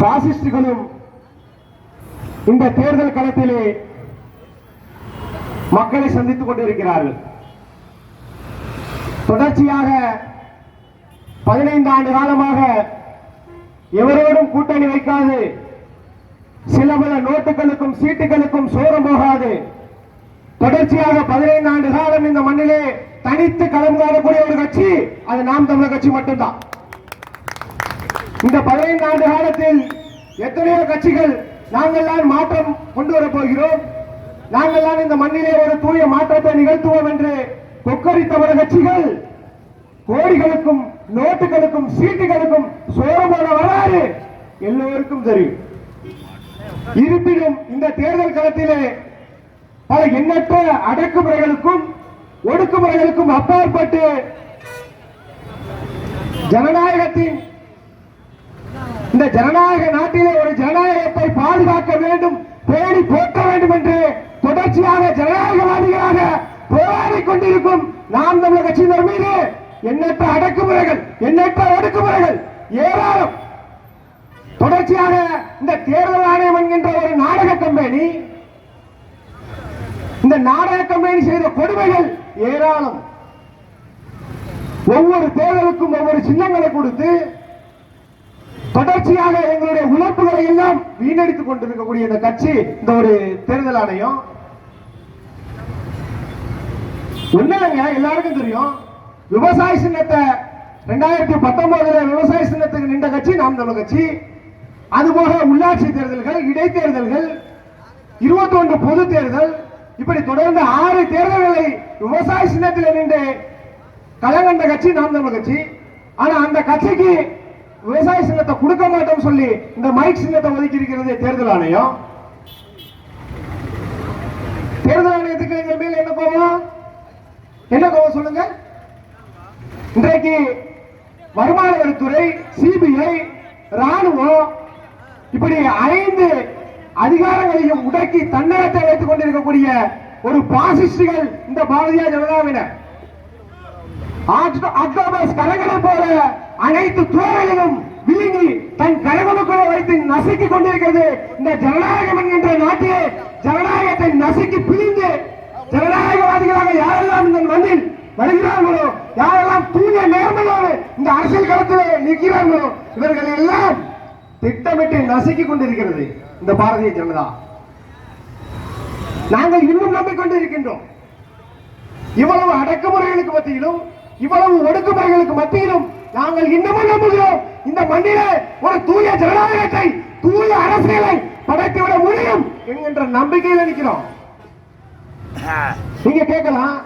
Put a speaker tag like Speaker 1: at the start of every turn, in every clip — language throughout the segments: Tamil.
Speaker 1: பாசிஸ்டுகளும் இந்த தேர்தல் களத்திலே மக்களை சந்தித்துக் கொண்டிருக்கிறார்கள். தொடர்ச்சியாக பதினைந்து ஆண்டு காலமாக எவரோடும் கூட்டணி வைக்காது. சில பல நோட்டுகளுக்கும் சீட்டுகளுக்கும் சோரம் போகாது. தொடர்ச்சியாக பதினைந்து ஆண்டு காலம் இந்த மண்ணிலே தனித்து களம் காணக்கூடிய ஒரு கட்சி அது நாம் தமிழர் கட்சி மட்டும்தான். இந்த பதினைந்து ஆண்டு காலத்தில் எத்தனையோ கட்சிகள் நாங்கள் தான் மாற்றம் கொண்டு வரப் போகிறோம். நாங்கள் தான் இந்த மண்ணிலே ஒரு தூய மாற்றத்தை நிகழ்த்துவோம் என்று கொக்கரித்த பல கட்சிகள் கோடிகளுக்கும் நோட்டுகளுக்கும் சீட்டுகளுக்கும் சோரமான வரலாறு எல்லோருக்கும் தெரியும். இருப்பினும் இந்த தேர்தல் களத்திலே பல எண்ணற்ற அடக்குமுறைகளுக்கும் ஒடுக்குமுறைகளுக்கும் அப்பாற்பட்டு ஜனநாயகத்தின் இந்த ஜனநாயக நாட்டிலே ஒரு ஜனநாயகத்தை பாதுகாக்க வேண்டும் பேணி போற்ற வேண்டும் என்று தொடர்ச்சியாக ஜனநாயகவாதிகளாக போராடி கொண்டிருக்கும் நாம் தமிழக கட்சியினர் மீது எண்ணற்ற அடக்குமுறைகள் எண்ணற்ற ஒடுக்குமுறைகள் ஏராளம். தொடர்ச்சியாக இந்த தேர்தல் ஆணையம் என்கின்ற ஒரு நாடக கம்பெனி இந்த நாடக கம்பெனி செய்த கொடுமைகள் ஏராளம். ஒவ்வொரு தேர்தலுக்கும் ஒவ்வொரு சின்னங்களை கொடுத்து தொடர்ச்சியாக எங்களுடைய உழைப்புகளை எல்லாம் வீணடித்துக் கொண்டிருக்கக்கூடிய இந்த கட்சி இந்த ஒரு தேர்தல் ஆணையம். ஒண்ணு இல்லைங்க எல்லாருக்கும் தெரியும் விவசாய சின்னத்தை ரெண்டாயிரத்தி பத்தொன்பதுல விவசாய சின்னத்துக்கு நின்ற கட்சி நாம் தமிழ் கட்சி. அதுபோக உள்ளாட்சி தேர்தல்கள் இடைத்தேர்தல்கள் இருபத்தி ஒன்று பொது தேர்தல் இப்படி தொடர்ந்து ஆறு தேர்தல்களை விவசாய சின்னத்தில் நின்று கலங்கண்ட கட்சி நாம் தமிழ் கட்சி. ஆனா அந்த கட்சிக்கு விவசாய சின்னத்தை கொடுக்க மாட்டோம் சொல்லி இந்த மைக் சின்னத்தை ஒதுக்கி இருக்கிறது தேர்தல் ஆணையம். தேர்தல் ஆணையத்துக்கு எங்க மேல என்ன கோபம்? என்ன கோபம் சொல்லுங்க? இன்றைக்கு வருமான வரித்துறை சிபிஐ ராணுவம் இப்படி ஐந்து அதிகாரங்களையும் உடக்கி தன்னகத்தை வைத்துக் கொண்டிருக்கக்கூடிய ஒரு பாசிஸ்டுகள் இந்த பாரதிய ஜனதாவினர். அக்டோபஸ் ஆக்டோபஸ் கரங்களை போல அனைத்து துறைகளிலும் விழுங்கி தன் கரகமுக்குள்ள வைத்து நசுக்கி கொண்டிருக்கிறது. இந்த ஜனநாயகம் என்கின்ற நாட்டிலே ஜனநாயகத்தை நசுக்கி பிழிந்து ஜனநாயகவாதிகளாக யாரெல்லாம் இந்த மண்ணில் வருகிறார்களோ யாரெல்லாம் தூய நேர்மையோடு இந்த அரசியல் களத்திலே நிற்கிறார்களோ இவர்கள் எல்லாம் திட்டமிட்டு நசுக்கி கொண்டிருக்கிறது இந்த பாரதிய ஜனதா. நாங்கள் இன்னும் நம்பிக்கொண்டிருக்கின்றோம் இவ்வளவு அடக்குமுறைகளுக்கு மத்தியிலும் இவ்வளவு ஒடுக்குமுறைகளுக்கு மத்தியிலும் நாங்கள் இன்னமும் நம்புகிறோம். இந்த மண்ணிலே ஒரு தூய ஜனநாயகத்தை தூய அரசியலை படைத்துவிட முடியும் என்கின்ற நம்பிக்கையில் நிற்கிறோம். நீங்க கேட்கலாம்.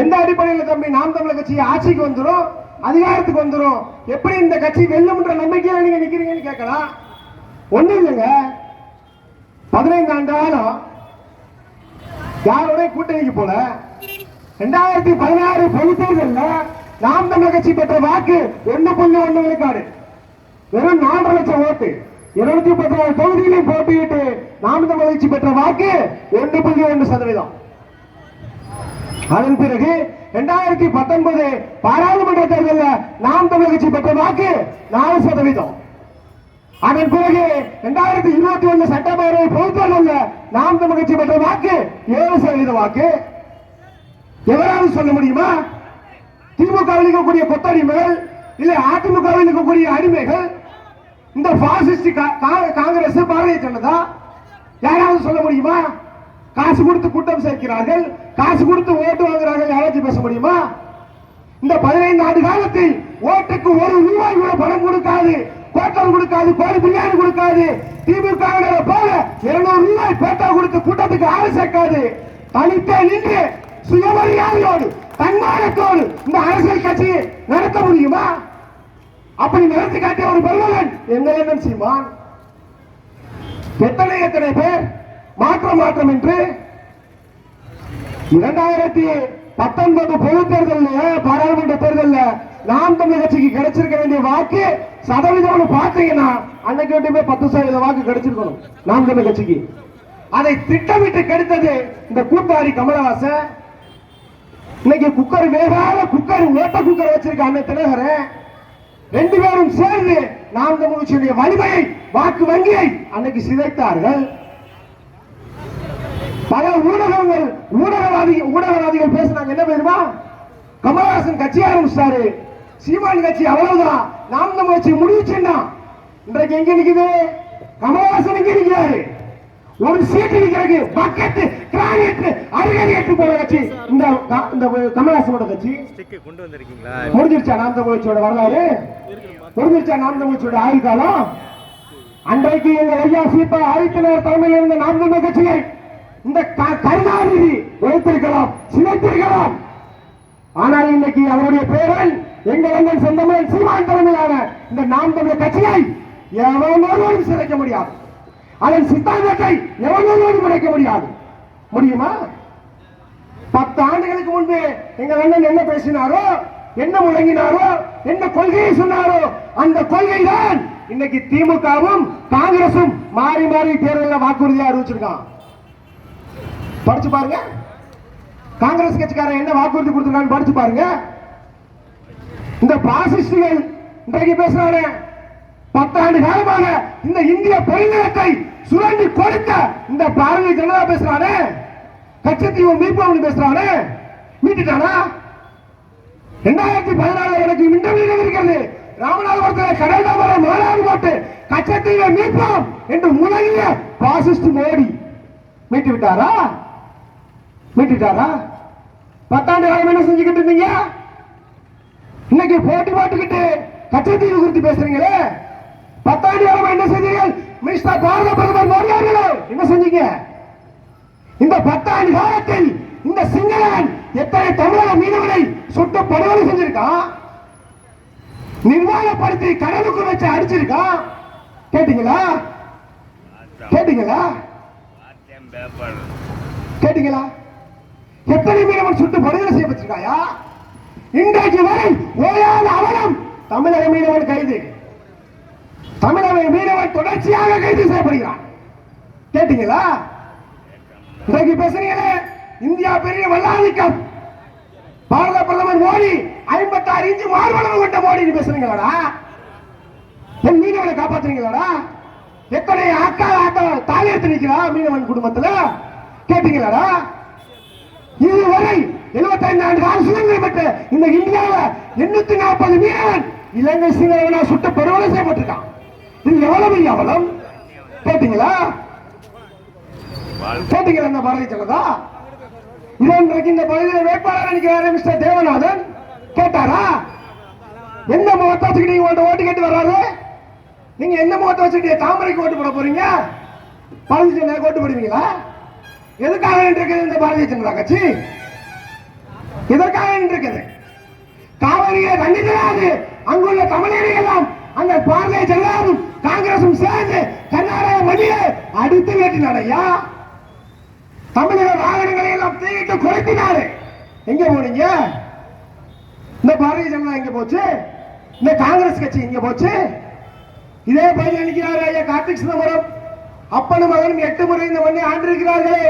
Speaker 1: எந்த அடிப்படையில் தம்பி நாம் தமிழர் கட்சி ஆட்சிக்கு வந்துரும் அதிகாரத்துக்கு வந்துரும்? எப்படி இந்த கட்சி வெல்லும்ன்ற நம்பிக்கையில நீங்க நிக்கிறீங்கன்னு கேட்கலாம். ஒண்ணும் இல்லைங்க. பதினைந்து ஆண்டு காலம் யாரோட கூட்டணிக்கு போல ரெண்டாயிரத்தி பதினாறு பொது தேர்தல்ல நாம் தமிழ் கட்சி பெற்ற வாக்கு ஒண்ணு புள்ளி ஒண்ணு விழுக்காடு. வெறும் நாலரை லட்சம் ஓட்டு. இருநூத்தி பதினாறு தொகுதிகளையும் போட்டியிட்டு நாம் தமிழ் கட்சி பெற்ற வாக்கு ஒன்று புள்ளி ஒன்று சதவீதம். அதன் பிறகு இரண்டாயிரத்தி பத்தொன்பது பாராளுமன்ற தேர்தலில் நாம் தமிழ் கட்சி பெற்ற வாக்கு நாலு சதவீதம். அதன் பிறகு இரண்டாயிரத்தி இருபத்தி ஒண்ணு சட்டப்பேரவை பொதுத் தேர்தலில் நாம் தமிழ் கட்சி பெற்ற வாக்கு ஏழு சதவீத வாக்கு. எவராவது சொல்ல முடியுமா? திமுகவில் இருக்கக்கூடிய கொத்தடிமைகள் இல்லை அதிமுகவில் இருக்கக்கூடிய அடிமைகள் இந்த பாசிஸ்ட் கா- காங்கிரஸ் பாரதிய ஜனதா யாராவது சொல்ல முடியுமா? காசு கொடுத்து கூட்டம் சேர்க்கிறார்கள் காசு கொடுத்து ஓட்டு வாங்குறார்கள் யாராச்சும் பேச முடியுமா? இந்த பதினைந்து ஆண்டு காலத்தில் ஓட்டுக்கு ஒரு ரூபாய் கூட பணம் கொடுக்காது கோட்டம் கொடுக்காது கோழி பிரியாணி கொடுக்காது திமுக போல இருநூறு ரூபாய் பேட்டா கொடுத்து கூட்டத்துக்கு ஆள் சேர்க்காது. தனித்தே நின்று சுயமரியாதையோடு தன்மானத்தோடு இந்த அரசியல் கட்சியை நடத்த முடியுமா? அப்படி நடத்தி காட்டிய ஒரு பல்லவன் எங்கள் செய்வான் எத்தனை எத்தனை பேர் மாற்றம் மாற்றம் என்று? இரண்டாயிரத்தி பத்தொன்பது பொது தேர்தலில் பாராளுமன்ற தேர்தலில் நாம் தமிழ் கட்சிக்கு கிடைச்சிருக்க வேண்டிய வாக்கு சதவீதம்னு பார்த்தீங்கன்னா அன்னைக்கு மட்டுமே பத்து சதவீத வாக்கு கிடைச்சிருக்கணும் நாம் தமிழ் கட்சிக்கு. அதை திட்டமிட்டு கெடுத்தது இந்த கூட்டாளி கமலஹாசன். இன்னைக்கு குக்கர் வேகாத குக்கர் ஓட்ட குக்கர் வச்சிருக்க அண்ணன் தினகரன் ரெண்டு பேரும் சேர்ந்து நாம் தமிழ்ச்சியுடைய வலிமையை வாக்கு வங்கியை அன்னைக்கு சிதைத்தார்கள். பல ஊடகங்கள் ஊடகவாதி ஊடகவாதிகள் பேசுனாங்க. என்ன தெரியுமா கமலஹாசன் கட்சி ஆரம்பிச்சாரு. சீமான் கட்சி அவ்வளவுதான். நாம் தமிழ்ச்சி முடிவுச்சுன்னா இன்றைக்கு எங்க நிக்குது? கமலஹாசன் எங்க நிக்கிறாரு ஒரு சீட்டு பக்கெட் கிரானைட் அருகே எட்டு போற கட்சி. இந்த இந்த கமலஹாசனோட கட்சி.
Speaker 2: கொண்டு வந்திருக்கீங்களா?
Speaker 1: முடிஞ்சிருச்சா நாம் தமிழ்ச்சியோட வரலாறு? முடிஞ்சிருச்சா நாம் தமிழ்ச்சியோட ஆயுள் காலம் அன்றைக்கு எங்கள் ஐயா சீப்பா ஆதித்தனர் தலைமையில் இருந்த நாம் தமிழ் கட்சியை இந்த கருணாநிதி வைத்திருக்கலாம் சிதைத்திருக்கலாம். ஆனால் இன்னைக்கு அவருடைய பேரன் எங்கள் அண்ணன் சொந்தமன் சீமான் தலைமையிலான இந்த நாம் தமிழர் கட்சியை எவனோடும் சிதைக்க முடியாது. அதன் சித்தாந்தத்தை எவ்வளவு உடைக்க முடியாது. முடியுமா? பத்து ஆண்டுகளுக்கு முன்பு எங்கள் அண்ணன் என்ன பேசினாரோ என்ன முழங்கினாரோ என்ன கொள்கையை சொன்னாரோ அந்த கொள்கை தான் இன்னைக்கு திமுகவும் காங்கிரசும் மாறி மாறி தேர்தலில் வாக்குறுதியா அறிவிச்சிருக்கான். படிச்சு பாருங்க. காங்கிரஸ் கட்சிக்காரன் என்ன வாக்குறுதி கொடுத்துருக்கான்னு படிச்சு பாருங்க. இந்த பாசிஸ்டுகள் இன்றைக்கு பேசுறானே. பத்தாண்டு காலமாக இந்த இந்திய பெருநிலத்தை சுரண்டி கொடுத்த இந்த பாரதிய ஜனதா பேசுறானே? கச்சத்தீவு மீட்பவன் பேசுறானே? மீட்டுட்டானா? ரெண்டாயிரத்தி பதினாலு எனக்கு இன்டர்வியூ இருக்கிறது. ராமநாதபுரத்தில் கடல் நபரை மாநாடு போட்டு கச்சத்தீவை மீட்போம் என்று முழங்கிய பாசிஸ்ட் மோடி. மீட்டு விட்டாரா? மீட்டுட்டாரா? பத்தாண்டு காலம் என்ன செஞ்சுக்கிட்டு இருந்தீங்க? இன்னைக்கு போட்டி போட்டுக்கிட்டு கச்சத்தீவு குறித்து பேசுறீங்களே? பத்தாண்டு காலம் என்ன செஞ்சீர்கள்? மிஸ்டர் பாரத பிரதமர் மோடி அவர்களே? என்ன செஞ்சீங்க? இந்த பத்தாண்டு காலத்தில் இந்த சிங்களன் எத்தனை தமிழக மீனவனை சுட்டு படுகொலை செஞ்சிருக்கான் நிர்வாகப்படுத்தி கடலுக்கு வச்சு அடிச்சிருக்கான் கேட்டீங்களா? கேட்டீங்களா? கேட்டீங்களா? எத்தனை மீனவன் சுட்டு படுகொலை செய்யப்பட்டிருக்காயா? இன்றைக்கு வரை ஓயாத அவலம் தமிழக மீனவன் கைது. தமிழக மீனவன் தொடர்ச்சியாக கைது செய்யப்படுகிறான் கேட்டீங்களா? இன்றைக்கு பேசுறீங்களே இந்தியா பெரிய வல்லாதிக்கம். பாரத பிரதமர் மோடி ஐம்பத்தாறு இன்ச்சு மார்பளவு கொண்ட மோடி பேசுறீங்களா என் மீனவனை காப்பாத்துறீங்களாடா எத்தனை ஆக்கா ஆக்கா தாலியத்து நிக்கிறா மீனவன் குடும்பத்துல? கேட்டீங்களா இதுவரை 75 ஆண்டு கால சுதந்திரம் பெற்ற இந்த இந்தியாவில் எண்ணூத்தி நாற்பது மீனவன் இலங்கை சிங்களவனா சுட்டு படுகொலை செய்யப்பட்டிருக்கான். இது எவ்வளவு பெரிய அவலம்? கேட்டீங்களா? கேட்டீங்களா இந்த பாரதிய ஜனதா? இன்றைக்கு இந்த பகுதியில் வேட்பாளர் நிற்கிறாரு மிஸ்டர் தேவநாதன். கேட்டாரா? எந்த முகத்தை வச்சுக்கிட்டு நீங்க ஓட்டு கேட்டு வர்றாரு? நீங்க எந்த முகத்தை வச்சுக்கிட்டு தாமரைக்கு ஓட்டு போட போறீங்க? பாரதிய ஜனதா ஓட்டு போடுவீங்களா? எதுக்காக இருக்குது இந்த பாரதிய ஜனதா கட்சி? எதற்காக இருக்குது காவிரியை தண்ணி தராது. அங்குள்ள தமிழர்கள் எல்லாம் அங்க பாரதிய ஜனதாவும் காங்கிரசும் சேர்ந்து கர்நாடக மொழியை அடித்து வேட்டினார் தமிழக வாகனங்களை எல்லாம் தீயிட்டு குறைத்தினாரு எங்க போனீங்க? இந்த பாரதிய ஜனதா எங்க போச்சு? இந்த காங்கிரஸ் கட்சி எங்க போச்சு? இதே பகுதியில் அளிக்கிறார் ஐயா கார்த்திக் சிதம்பரம். அப்பனும் மகனும் எட்டு முறை இந்த மண்ணை ஆண்டிருக்கிறார்களே.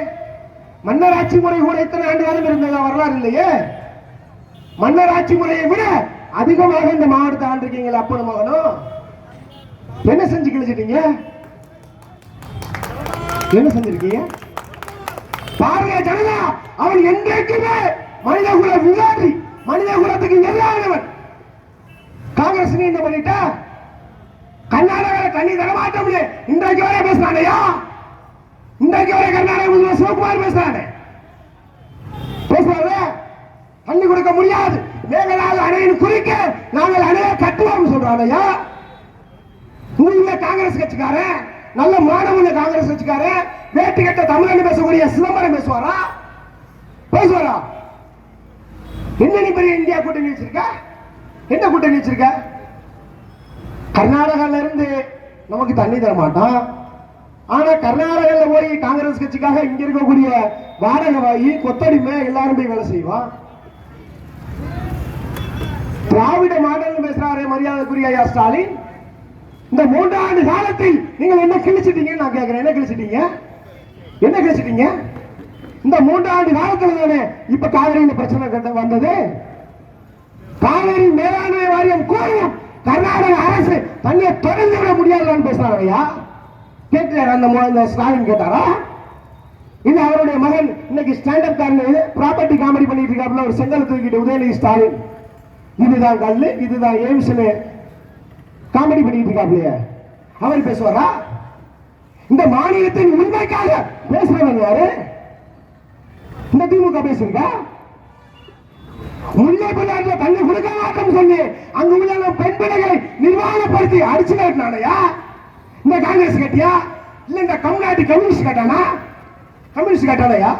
Speaker 1: மன்னர் ஆட்சி முறை கூட இத்தனை ஆண்டு காலம் இருந்ததா வரலாறு இல்லையே? மன்னர் ஆட்சி முறையை விட அதிகமாக இந்த மாவட்டத்தை ஆண்டிருக்கீங்களா அப்பனும் மகனும் என்ன செஞ்சு கிழிச்சிட்டீங்க? என்ன செஞ்சிருக்கீங்க? பாரதிய ஜனதா அவர் என்றைக்குமே மனித குல விரோதி மனித குலத்துக்கு எதிரானவன் காங்கிரஸ் நீ என்ன பண்ணிட்டா? கர்நாடகாவில் தண்ணி தரமாட்டோம் இன்றைக்கு வரை பேசுறானையா இன்றைக்கு வரை கர்நாடக முதல்வர் சிவகுமார் பேசுறானே. பேசுறாரு தண்ணி கொடுக்க முடியாது. மேகதாது அணையின் குறிக்க நாங்கள் அணையை கட்டுவோம் சொல்றானையா இங்க காங்கிரஸ் கட்சிக்காரன் நல்ல மாணவன் காங்கிரஸ் கட்சிக்காரன் வேட்டு கட்ட தமிழன் பேசக்கூடிய சிதம்பரம் பேசுவாரா? பேசுவாரா? என்ன பெரிய இந்தியா கூட்டணி வச்சிருக்க? என்ன கூட்டணி வச்சிருக்க? கர்நாடகால இருந்து நமக்கு தண்ணி தர மாட்டான். ஆனா கர்நாடகால போய் காங்கிரஸ் கட்சிக்காக இங்க இருக்கக்கூடிய வாடகை வாங்கி கொத்தடிமை எல்லாரும் போய் வேலை செய்வான். திராவிட மாடல் பேசுறாரு மரியாதைக்குரிய ஐயா ஸ்டாலின். இந்த மூன்றாண்டு காலத்தில் நீங்கள் என்ன கிழிச்சிட்டீங்கன்னு நான் கேட்கிறேன் என்ன கிழிச்சிட்டீங்க? என்ன கிழிச்சிட்டீங்க? இந்த மூன்றாண்டு காலத்துல தானே இப்ப காவிரி இந்த பிரச்சனை கட்ட வந்தது? காவிரி மேலாண்மை வாரியம் கோரும் கர்நாடக அரசு தண்ணியை தொடர்ந்து விட முடியாதுன்னு பேசுறாங்க ஐயா. கேட்கிறார் அந்த ஸ்டாலின் கேட்டாரா? இது அவருடைய மகன். இன்னைக்கு ஸ்டாண்டப் காரணம் ப்ராப்பர்ட்டி காமெடி பண்ணிட்டு இருக்காப்புல ஒரு செங்கல் தூக்கிட்டு உதயநிதி ஸ்டாலின். இதுதான் கல்லு இதுதான் எய்ம்ஸ்னு காமெடி பண்ணிட்டு இருக்காப்லையே அவர் பேசுவாரா? இந்த மாநிலத்தின் உண்மைக்காக பேசுறவங்க யாரு? இந்த திமுக பேசுறீங்க முல்லை பிள்ளையார்ல தண்ணி கொடுக்க மாட்டோம் சொல்லி அங்க உள்ள பெண் பிள்ளைகளை நிர்வாகப்படுத்தி அடிச்சு கட்டினானயா இந்த காங்கிரஸ் கட்டியா இல்ல இந்த கம்நாட்டு கம்யூனிஸ்ட் கட்டானா கம்யூனிஸ்ட் கட்டானயா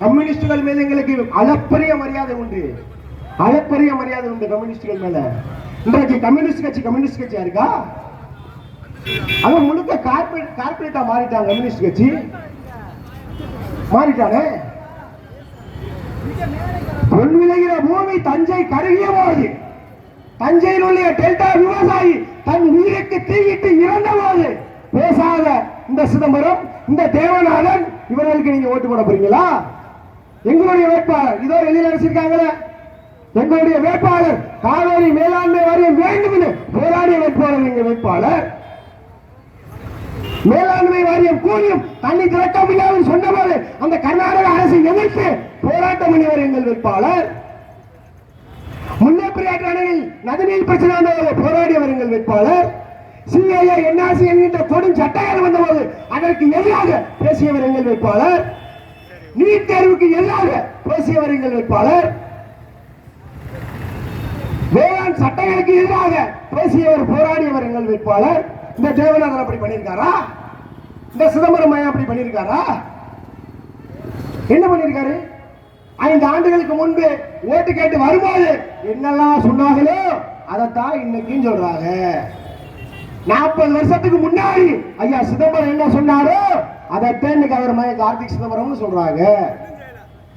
Speaker 1: கம்யூனிஸ்டுகள் மேல எங்களுக்கு அளப்பரிய மரியாதை உண்டு. அளப்பரிய மரியாதை உண்டு கம்யூனிஸ்டுகள் மேல. இன்றைக்கு கம்யூனிஸ்ட் கட்சி கம்யூனிஸ்ட் கட்சியா இருக்கா? அவன் முழுக்க கார்பரேட் கார்பரேட்டா மாறிட்டான் கம்யூனிஸ்ட் கட்சி. மாறிட்டானே? பொன் விளைகிற பூமி தஞ்சை கருகிய போது தஞ்சையில் உள்ள டெல்டா விவசாயி தன் உயிருக்கு தீயிட்டு இறந்த போது பேசாத இந்த சிதம்பரம் இந்த தேவநாதன் இவர்களுக்கு நீங்க ஓட்டு போட போறீங்களா? எங்களுடைய வேட்பாளர் இதோ வெளியில் அரசிருக்காங்களே எங்களுடைய வேட்பாளர் காவேரி மேலாண்மை வாரியம் வேண்டும் என்று போராடிய வேட்பாளர் எங்க வேட்பாளர். மேலாண்மை வாரியம் கூறியும் தண்ணி திறக்க முடியாது சொன்னபோது அந்த கர்நாடக அரசை எதிர்த்து போராட்டம் பண்ணியவர் எங்கள் வேட்பாளர். முன்னேற்பாட்டு அணையில் நதிநீர் பிரச்சனை போராடியவர் எங்கள் வேட்பாளர். சிஐஏ என்ஆர்சி என்கின்ற கொடும் சட்டங்கள் வந்தபோது அதற்கு எதிராக பேசியவர் எங்கள் வேட்பாளர். நீட் தேர்வுக்கு எதிராக பேசியவர் எங்கள் வேட்பாளர். வேளாண் சட்டங்களுக்கு எதிராக பேசியவர் போராடியவர் எங்கள் வேட்பாளர். இந்த தேவநாதன் அப்படி பண்ணியிருக்காரா? இந்த சிதம்பரம் ஐயா அப்படி பண்ணியிருக்காரா? என்ன பண்ணியிருக்காரு? ஐந்து ஆண்டுகளுக்கு முன்பு ஓட்டு கேட்டு வரும்போது என்னெல்லாம் சொன்னாங்களோ அதைத்தான் இன்னைக்கும் சொல்றாங்க. நாற்பது வருஷத்துக்கு முன்னாடி ஐயா சிதம்பரம் என்ன சொன்னாரோ அதைத்தான் இன்னைக்கு அவர் மகன் கார்த்திக் சிதம்பரம்னு சொல்றாங்க.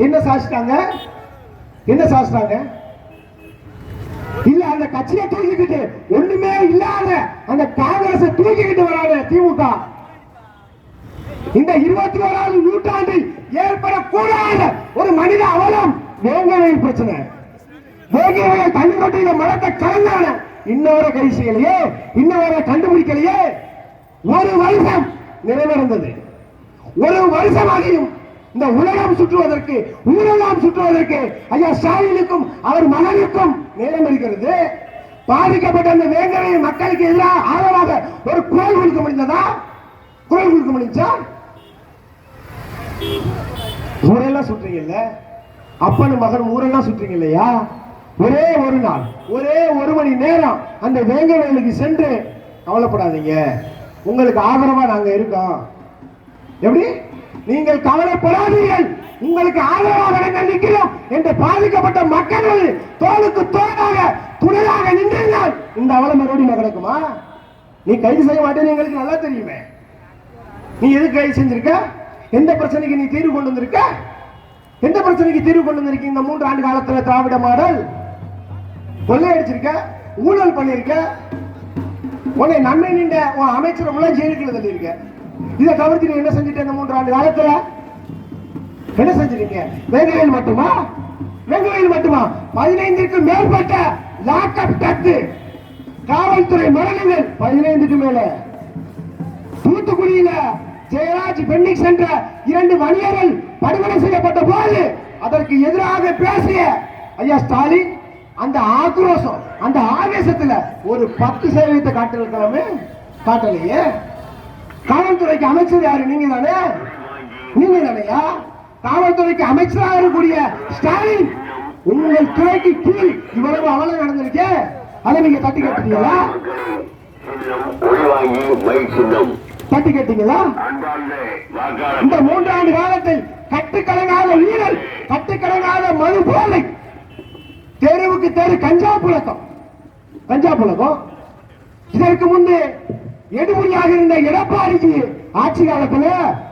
Speaker 1: என்ன சாதிச்சிட்டாங்க? என்ன சாச்சிட்டாங்க இல்ல அந்த கட்சியை தூக்கிக்கிட்டு ஒண்ணுமே இல்லாத அந்த காங்கிரஸ் தூக்கிக்கிட்டு வராது திமுக. இந்த இருபத்தி ஓராவது நூற்றாண்டில் ஏற்படக்கூடாத ஒரு மனித அவலம் வேங்கவேல் பிரச்சனை. வேங்கவேல் தண்ணி கொட்டியில மரத்தை கலந்தான இன்னொரு கை செய்யலையே இன்னவரை கண்டுபிடிக்கலையே. ஒரு வருஷம் நிறைவேறந்தது ஒரு வருஷமாகியும் இந்த உலகம் சுற்றுவதற்கு ஊரெல்லாம் சுற்றுவதற்கு ஐயா ஸ்டாலினுக்கும் அவர் மகனுக்கும் நேரம் இருக்கிறது. பாதிக்கப்பட்ட அந்த வேங்கவை மக்களுக்கு எதிராக ஆதரவாக ஒரு குரல் கொடுக்க முடிந்ததா? குரல் கொடுக்க முடிஞ்சா? ஊரெல்லாம் சுற்றுறீங்கல்ல அப்பனும் மகன் ஊரெல்லாம் சுற்றுறீங்க இல்லையா? ஒரே ஒரு நாள் ஒரே ஒரு மணி நேரம் அந்த வேங்கவேலுக்கு சென்று கவலைப்படாதீங்க. உங்களுக்கு ஆதரவா நாங்க இருக்கோம். எப்படி? நீங்கள் கவலைப்படாதீர்கள். உங்களுக்கு ஆதரவாக நாங்கள் நிற்கிறோம் என்று பாதிக்கப்பட்ட மக்கள் தோலுக்கு தோளாக துணையாக நின்றால் இந்த அவலம் மறுபடியும் கிடக்குமா? நீ கைது செய்ய மாட்டேன்னு எங்களுக்கு நல்லா தெரியுமே. நீ எது கைது செஞ்சிருக்க? எந்த பிரச்சனைக்கு நீ தீர்வு கொண்டு வந்திருக்க? எந்த பிரச்சனைக்கு தீர்வு கொண்டு வந்திருக்க இந்த மூன்று ஆண்டு காலத்துல திராவிட மாடல்? கொள்ளையடிச்சிருக்க ஊழல் பண்ணிருக்க? உன்னை நன்மை நின்ற உன் அமைச்சர் உள்ள ஜெயிலுக்குள்ள தள்ளியிருக்க இதை தவிர்த்து நீ என்ன செஞ்சுட்ட மூன்று ஆண்டு காலத்துல? என்ன செஞ்சிருக்கீங்க வெங்கையில் மட்டுமா? வெங்கையில் மட்டுமா? பதினைந்திற்கு மேற்பட்ட லாக்அப் டத்து காவல்துறை மரணங்கள் பதினைந்துக்கு மேல. தூத்துக்குடியில ஜெயராஜ் பெண்டிங் சென்ற இரண்டு மணியர்கள் படுகொலை செய்யப்பட்ட போது அதற்கு எதிராக பேசிய ஐயா ஸ்டாலின் அந்த ஆக்ரோஷம் அந்த ஆவேசத்துல ஒரு பத்து சதவீதத்தை காட்டிருக்கலாமே காட்டலையே? காவல்துறைக்கு அமைச்சர் யாரு? நீங்க தானே? நீங்க தானையா? காவல்துறைக்கு அமைச்சராக இருக்கக்கூடிய ஸ்டாலின் உங்கள் துறைக்கு கீழ் இவ்வளவு அவலம் நடந்திருக்கே. அதை நீங்க தட்டி
Speaker 3: சின்னம்.
Speaker 1: தட்டி கட்டீங்களா? இந்த மூன்றாண்டு காலத்தில் கட்டுக்கடங்காத வீரல் கட்டுக்கடங்காத மது போதை. தெருவுக்கு தெரு கஞ்சா புழக்கம். கஞ்சா புழக்கம். இதற்கு முன்பு எடுபடியாக இருந்த எடப்பாடிக்கு ஆட்சி காலத்துல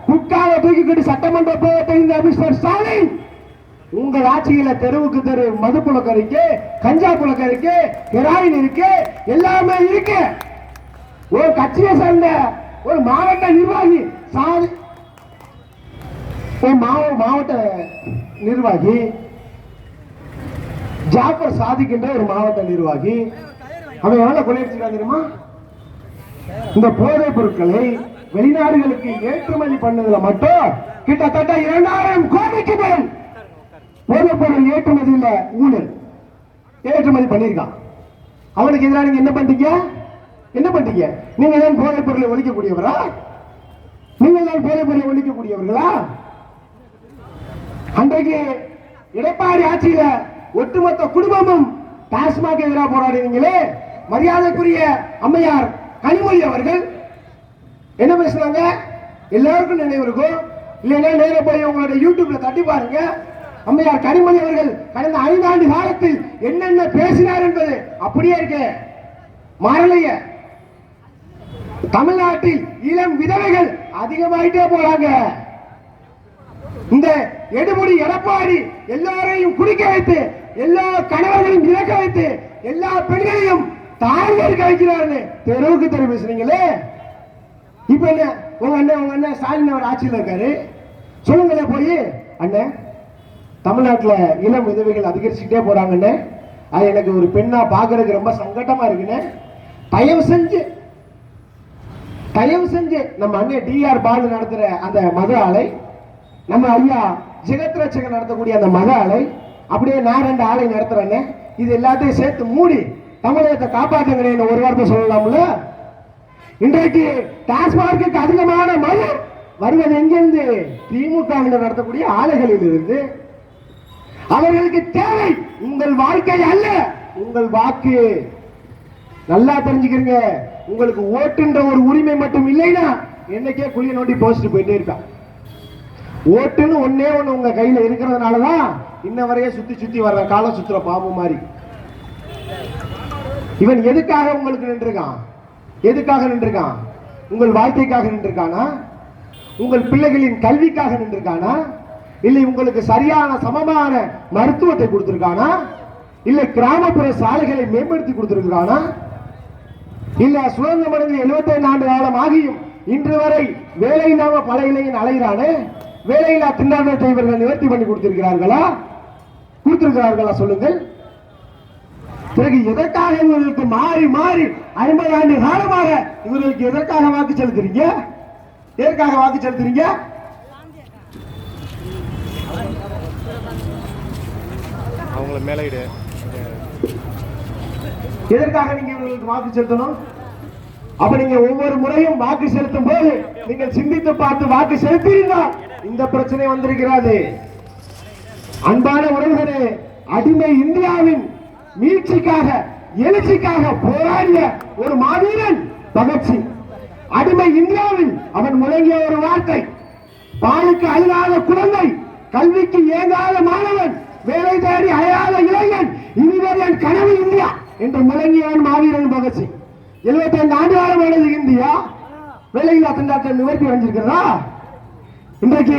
Speaker 1: குட்காவை தூக்கிக்கிட்டு சட்டமன்ற போராட்ட இந்த மிஸ்டர் ஸ்டாலின். உங்கள் ஆட்சியில தெருவுக்கு தெரு மது புழக்கம் இருக்கு கஞ்சா புழக்கம் இருக்கு ஹெராயின் இருக்கு எல்லாமே இருக்கு. ஒரு கட்சியை சேர்ந்த ஒரு மாவட்ட நிர்வாகி சாதி மாவட்ட நிர்வாகி ஜாஃபர் சாதிக்கின்ற ஒரு மாவட்ட நிர்வாகி அவன் எவ்வளவு கொள்ளையடிச்சிருக்கான் தெரியுமா? இந்த போதைப் பொருட்களை வெளிநாடுகளுக்கு ஏற்றுமதி பண்ணதுல மட்டும் கிட்டத்தட்ட இரண்டாயிரம் கோடிக்கு மேல் போதைப் பொருள் ஏற்றுமதியில் ஊழல் ஏற்றுமதி பண்ணியிருக்கான். அவனுக்கு எதிராக நீங்க என்ன பண்றீங்க என்ன பண்றீங்க நீங்க தான் போதைப் பொருளை ஒழிக்கக்கூடியவரா? நீங்க தான் போதைப் பொருளை ஒழிக்கக்கூடியவர்களா? அன்றைக்கு எடப்பாடி ஆட்சியில ஒட்டுமொத்த குடும்பமும் டாஸ்மாக் எதிராக போராடினீங்களே மரியாதைக்குரிய அம்மையார் கனிமொழி அவர்கள் என்ன பேசுறாங்க? எல்லாருக்கும் நினைவு இருக்கும். இல்லைன்னா நேர போய் உங்களுடைய யூடியூப்ல தட்டி பாருங்க. அம்மையார் கனிமொழி அவர்கள் கடந்த ஐந்தாண்டு காலத்தில் என்னென்ன பேசினார் என்பது அப்படியே இருக்கு. மாறலைய. தமிழ்நாட்டில் இளம் விதவைகள் அதிகமாயிட்டே போறாங்க. இந்த எடுமுடி எடப்பாடி எல்லாரையும் குடிக்க வைத்து எல்லா கணவர்களையும் இறக்க வைத்து எல்லா பெண்களையும் தாழ்வு இருக்க தெருவுக்கு தெரு பேசுறீங்களே? இப்ப என்ன? உங்க அண்ணன் உங்க அண்ணன் ஸ்டாலின் அவர் ஆட்சியில் இருக்காரு. சொல்லுங்களேன் போய் அண்ணன் தமிழ்நாட்டில் இளம் விதவைகள் அதிகரிச்சுக்கிட்டே போறாங்கன்னு அது எனக்கு ஒரு பெண்ணா பாக்குறதுக்கு ரொம்ப சங்கடமா இருக்குன்னு தயவு செஞ்சு தயவு செஞ்சு நம்ம அண்ணன் டிஆர் பாலு நடத்துற அந்த மத ஆலை நம்ம ஐயா ஜெகத் ரட்சகன் நடத்தக்கூடிய அந்த மத ஆலை அப்படியே நான் ரெண்டு ஆலை நடத்துறேன்னு இது எல்லாத்தையும் சேர்த்து மூடி தமிழகத்தை காப்பாற்றுங்கிறேன் ஒரு வார்த்தை சொல்லலாம்ல? இன்றைக்கு டாஸ்மார்க்கு அதிகமான மது வருவது எங்கிருந்து? திமுக நடத்தக்கூடிய ஆலைகளில் இருந்து அவர்களுக்கு தேவை உங்கள் வாழ்க்கை அல்ல உங்கள் வாக்கு. நல்லா தெரிஞ்சுக்கிறீங்க உங்களுக்கு ஓட்டுன்ற ஒரு உரிமை மட்டும் இல்லைன்னா என்னைக்கே குழிய நோண்டி போஸ்ட் போயிட்டே இருக்கான் ஓட்டுன்னு ஒன்னே ஒண்ணு உங்க கையில இருக்கிறதுனாலதான் இன்ன வரையே சுத்தி சுத்தி வர்ற காலம் சுத்துற பாம்பு மாதிரி. இவன் எதுக்காக உங்களுக்கு நின்றுருக்கான்? எதுக்காக நின்றுருக்கான்? உங்கள் வாழ்க்கைக்காக நின்றுருக்கானா? உங்கள் பிள்ளைகளின் கல்விக்காக நின்றுருக்கானா? இல்லை உங்களுக்கு சரியான சமமான மருத்துவத்தை கொடுத்துருக்கானா? இல்லை கிராமப்புற சாலைகளை மேம்படுத்தி கொடுத்துருக்கானா? இல்ல சுதந்திரம் அடைந்து 75 ஆண்டு காலம் ஆகியும் இன்று வரை வேலை இல்லாம பல இளைஞன் அலைகிறானே வேலையில்லா திண்டாட்டத்தை இவர்கள் நிவர்த்தி பண்ணி கொடுத்திருக்கிறார்களா? கொடுத்திருக்கிறார்களா சொல்லுங்கள். பிறகு எதற்காக இவர்களுக்கு மாறி மாறி ஐம்பது ஆண்டு காலமாக இவர்களுக்கு எதற்காக வாக்கு செலுத்துறீங்க? எதற்காக வாக்கு செலுத்துறீங்க?
Speaker 2: அவங்கள மேலையிடு.
Speaker 1: எதற்காக நீங்க இவர்களுக்கு வாக்கு செலுத்தணும்? அப்ப நீங்க ஒவ்வொரு முறையும் வாக்கு செலுத்தும் போது நீங்கள் சிந்தித்து பார்த்து வாக்கு செலுத்தியிருந்தால் இந்த பிரச்சனை வந்திருக்கிறது. அன்பான உறவுகளே அடிமை இந்தியாவின் மீட்சிக்காக எழுச்சிக்காக போராடிய ஒரு மாவீரன் பகத்சிங் அடிமை இந்தியாவில் அவன் முழங்கிய ஒரு வார்த்தை. பாலுக்கு அழுகாத குழந்தை கல்விக்கு ஏங்காத மாணவன் வேலை தேடி அழையாத இளைஞன் இனிவர் என் கனவு இந்தியா என்று முழங்கியவன் மாவீரன் பகத்சிங் 75 ஆண்டு காலமானது இந்தியா வேலையில்லா திண்டாட்டம் நிவர்த்தி அடைஞ்சிருக்கிறதா? இன்றைக்கு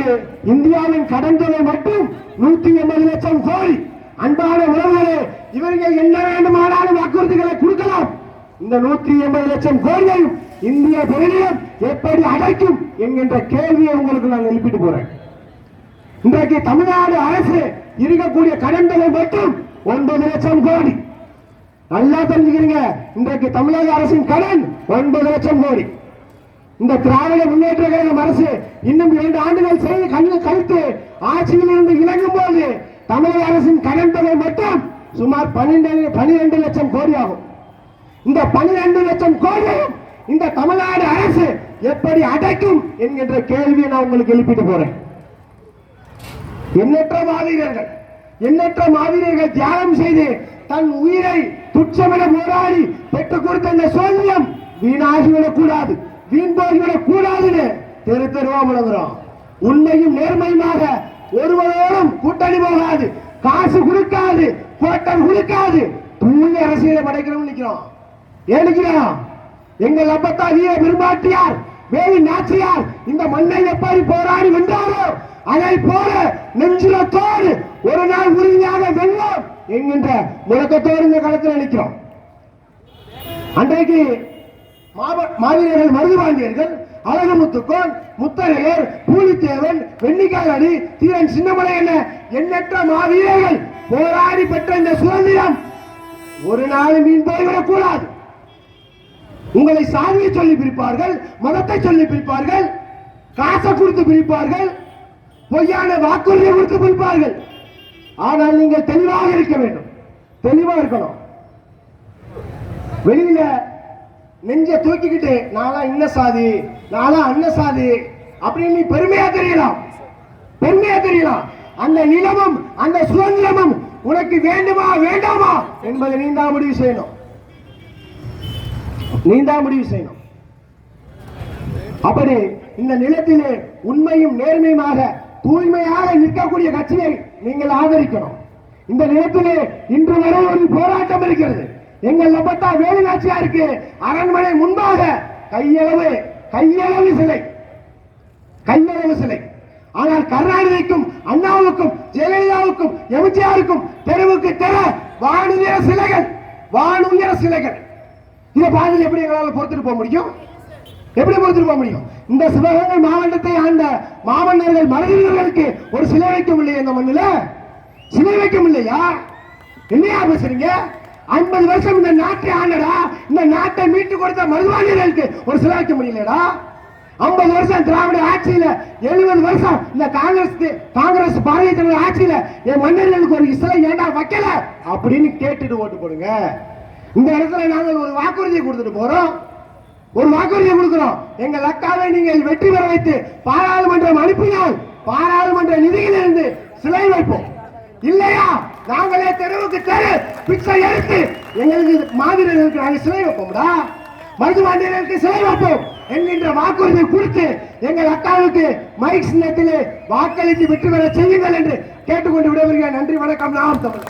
Speaker 1: இந்தியாவின் கடன் தொகை மட்டும் நூத்தி எண்பது லட்சம் கோடி. அன்பான உறவுகளே இவர்கள் என்ன வேண்டுமானாலும் வாக்குறுதிகளை கொடுக்கலாம். இந்த நூத்தி எண்பது லட்சம் கோடியையும் இந்திய பெருநிலம் எப்படி அடைக்கும் என்கின்ற கேள்வியை உங்களுக்கு நான் எழுப்பிட்டு போறேன். இன்றைக்கு தமிழ்நாடு அரசு இருக்கக்கூடிய கடன்களை மட்டும் ஒன்பது லட்சம் கோடி. நல்லா தெரிஞ்சுக்கிறீங்க இன்றைக்கு தமிழக அரசின் கடன் ஒன்பது லட்சம் கோடி. இந்த திராவிட முன்னேற்ற கழகம் அரசு இன்னும் இரண்டு ஆண்டுகள் செய்து கண்ணு கழித்து ஆட்சியில் இருந்து இறங்கும் போது தமிழக அரசின் கடன் தொகை மட்டும் சுமார் பன்னிரண்டு பனிரெண்டு லட்சம் கோடி ஆகும் இந்த பனிரெண்டு லட்சம் கோடியையும் இந்த தமிழ்நாடு அரசு எப்படி அடைக்கும் என்கின்ற கேள்வியை நான் உங்களுக்கு எழுப்பிட்டு போறேன். எண்ணற்ற மாவீரர்கள் எண்ணற்ற மாவீரர்கள் தியாகம் செய்து தன் உயிரை துச்சமிட போராடி பெற்றுக் கொடுத்த இந்த சோழியம் வீணாகிவிடக் கூடாது வீண் போகிவிடக் கூடாதுன்னு தெரு தெருவா முழங்குறோம். உண்மையும் நேர்மையுமாக ஒருவரோடும் கூட்டணி போகாது. காசு கொடுக்காது கோட்டம் கொடுக்காது. தூய அரசியலை படைக்கிறோம் நிக்கிறோம் ஏன் நிக்கிறோம் எங்கள் அப்பத்தா வீர பெருமாட்டியார் வேலி நாச்சியார் இந்த மண்ணை எப்படி போராடி வென்றாரோ அதை போல நெஞ்சுரத்தோடு ஒரு நாள் உறுதியாக வெல்லும் என்கின்ற முழக்கத்தோடு இந்த களத்தில் நிற்கிறோம் அன்றைக்கு மாவ- மாவீரர்கள் மருதுபாண்டியர்கள் அழகுமுத்துக்கோன் முத்தரையர் பூலித்தேவன் வெண்ணிக்காலடி தீரன் சின்னமலை என்ன? எண்ணற்ற மாவீரர்கள் போராடி பெற்ற இந்த சுதந்திரம். ஒரு நாள் மீன் போய்விடக் கூடாது உங்களை சாதியை சொல்லி பிரிப்பார்கள் மதத்தை சொல்லி பிரிப்பார்கள் காசை கொடுத்து பிரிப்பார்கள் பொய்யான வாக்குறுதியை கொடுத்து பிரிப்பார்கள். ஆனால் நீங்கள் தெளிவாக இருக்க வேண்டும். தெளிவாக இருக்கணும். வெளியில நெஞ்ச தூக்கிக்கிட்டு நாளா இன்ன சாதி நாளா அன்ன சாதி அப்படின்னு நீ பெருமையா தெரியலாம். பெருமையா தெரியலாம். அந்த நிலமும் அந்த சுதந்திரமும் உனக்கு வேண்டுமா வேண்டாமா என்பதை நீ தான் முடிவு செய்யணும். நீ தான் முடிவு செய்யணும். அப்படி இந்த நிலத்திலே உண்மையும் நேர்மையுமாக தூய்மையாக நிற்கக்கூடிய கட்சியை நீங்கள் ஆதரிக்கணும். இந்த நிலத்திலே இன்று வரை ஒரு போராட்டம் இருக்கிறது. எங்கள் லபட்டா வேலுநாச்சியா இருக்கு. அரண்மனை முன்பாக கையளவு கையளவு சிலை. கையளவு சிலை. ஆனால் கருணாநிதிக்கும் அண்ணாவுக்கும் ஜெயலலிதாவுக்கும் எம்ஜிஆருக்கும் தெருவுக்கு தெரு வானுயர சிலைகள் வானுயர சிலைகள். இதை பாதி எப்படி எங்களால் பொறுத்துட்டு போக முடியும்? எப்படி பொறுத்துட்டு போக முடியும்? இந்த சிவகங்கை மாவட்டத்தை ஆண்ட மாமன்னர்கள் மனிதர்களுக்கு ஒரு சிலை வைக்க முடியல இந்த மண்ணுல? சிலை வைக்க முடியலையா? என்னையா பேசுறீங்க? ஐம்பது வருஷம் இந்த நாட்டை ஆண்டடா இந்த நாட்டை மீட்டு கொடுத்த மருதுவாணியர்களுக்கு ஒரு சிலை வைக்க முடியலடா ஐம்பது வருஷம் திராவிட ஆட்சியில எழுபது வருஷம் இந்த காங்கிரஸ் காங்கிரஸ் பாரதிய ஜனதா ஆட்சியில என் மன்னர்களுக்கு ஒரு சிலை ஏண்டா வைக்கல? அப்படின்னு கேட்டுட்டு ஓட்டு போடுங்க. இந்த இடத்துல நாங்கள் ஒரு வாக்குறுதியை கொடுத்துட்டு போறோம். ஒரு வாக்குறுதியை கொடுக்கிறோம். எங்கள் லக்காவை நீங்கள் வெற்றி பெற வைத்து பாராளுமன்றம் அனுப்பினால் பாராளுமன்ற நிதியிலிருந்து சிலை வைப்போம். இல்லையா? நாங்களே தெருவுக்கு தெரு பிச்சை எடுத்து எங்களுக்கு மாதிரிகளுக்கு நாங்கள் சிலை வைப்போம்டா. மருதுவாண்டியர்களுக்கு சிலை வைப்போம். என்கின்ற வாக்குறுதி கொடுத்து எங்கள் அக்காவுக்கு மைக் சின்னத்திலே வாக்களித்து வெற்றி பெற செய்யுங்கள் என்று கேட்டுக்கொண்டு விடைபெறுகிறேன். நன்றி வணக்கம். நாம் தமிழ்